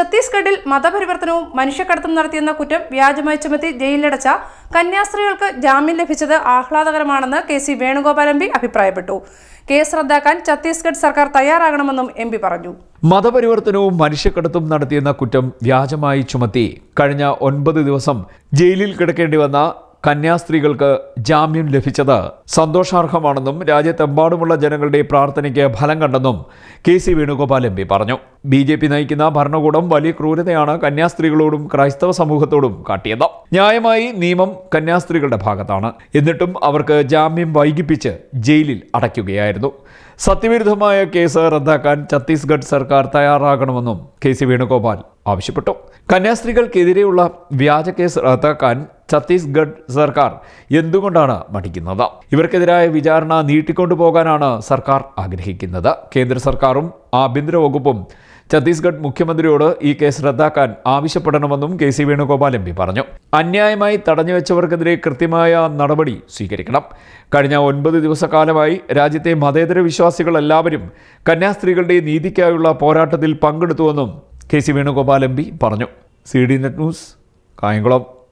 ഛത്തീസ്ഗഡിൽ മതപരിവർത്തനവും മനുഷ്യക്കടത്തും നടത്തിയെന്ന കുറ്റം വ്യാജമായി ചുമത്തി ജയിലിലടച്ച കന്യാസ്ത്രീകൾക്ക് ജാമ്യം ലഭിച്ചത് ആഹ്ലാദകരമാണെന്ന് കെ സി വേണുഗോപാൽ പി അഭിപ്രായപ്പെട്ടു. കേസ് റദ്ദാക്കാൻ ഛത്തീസ്ഗഡ് സർക്കാർ തയ്യാറാകണമെന്നും എം പി പറഞ്ഞു. മതപരിവർത്തനവും മനുഷ്യക്കടത്തും നടത്തിയെന്ന കുറ്റം വ്യാജമായി ചുമത്തി കഴിഞ്ഞ ഒൻപത് ദിവസം ജയിലിൽ കിടക്കേണ്ടി വന്ന കന്യാസ്ത്രീകൾക്ക് ജാമ്യം ലഭിച്ചത് സന്തോഷാർഹമാണെന്നും രാജ്യത്തെമ്പാടുമുള്ള ജനങ്ങളുടെ പ്രാർത്ഥനയ്ക്ക് ഫലം കണ്ടെന്നും K C Venugopal M P പറഞ്ഞു. ബി ജെ പി നയിക്കുന്ന ഭരണകൂടം വലിയ ക്രൂരതയാണ് കന്യാസ്ത്രീകളോടും ക്രൈസ്തവ സമൂഹത്തോടും കാട്ടിയത്. ന്യായമായി നിയമം കന്യാസ്ത്രീകളുടെ ഭാഗത്താണ്. എന്നിട്ടും അവർക്ക് ജാമ്യം വൈകിപ്പിച്ച് ജയിലിൽ അടയ്ക്കുകയായിരുന്നു. സത്യവിരുദ്ധമായ കേസ് റദ്ദാക്കാൻ ഛത്തീസ്ഗഡ് സർക്കാർ തയ്യാറാകണമെന്നും കെ സി വേണുഗോപാൽ ആവശ്യപ്പെട്ടു. കന്യാസ്ത്രീകൾക്കെതിരെയുള്ള വ്യാജ കേസ് റദ്ദാക്കാൻ ഛത്തീസ്ഗഡ് സർക്കാർ എന്തുകൊണ്ടാണ് മടിക്കുന്നത്? ഇവർക്കെതിരായ വിചാരണ നീട്ടിക്കൊണ്ടുപോകാനാണ് സർക്കാർ ആഗ്രഹിക്കുന്നത്. കേന്ദ്ര സർക്കാരും ആഭ്യന്തര വകുപ്പും ഛത്തീസ്ഗഡ് മുഖ്യമന്ത്രിയോട് ഈ കേസ് റദ്ദാക്കാൻ ആവശ്യപ്പെടണമെന്നും K C Venugopal M P പറഞ്ഞു. അന്യായമായി തടഞ്ഞുവെച്ചവർക്കെതിരെ കൃത്യമായ നടപടി സ്വീകരിക്കണം. കഴിഞ്ഞ ഒൻപത് ദിവസക്കാലമായി രാജ്യത്തെ മതേതര വിശ്വാസികൾ എല്ലാവരും കന്യാസ്ത്രീകളുടെ നീതിക്കായുള്ള പോരാട്ടത്തിൽ പങ്കെടുത്തുവെന്നും K C Venugopal M P പറഞ്ഞു. C D net news Kayamkulam.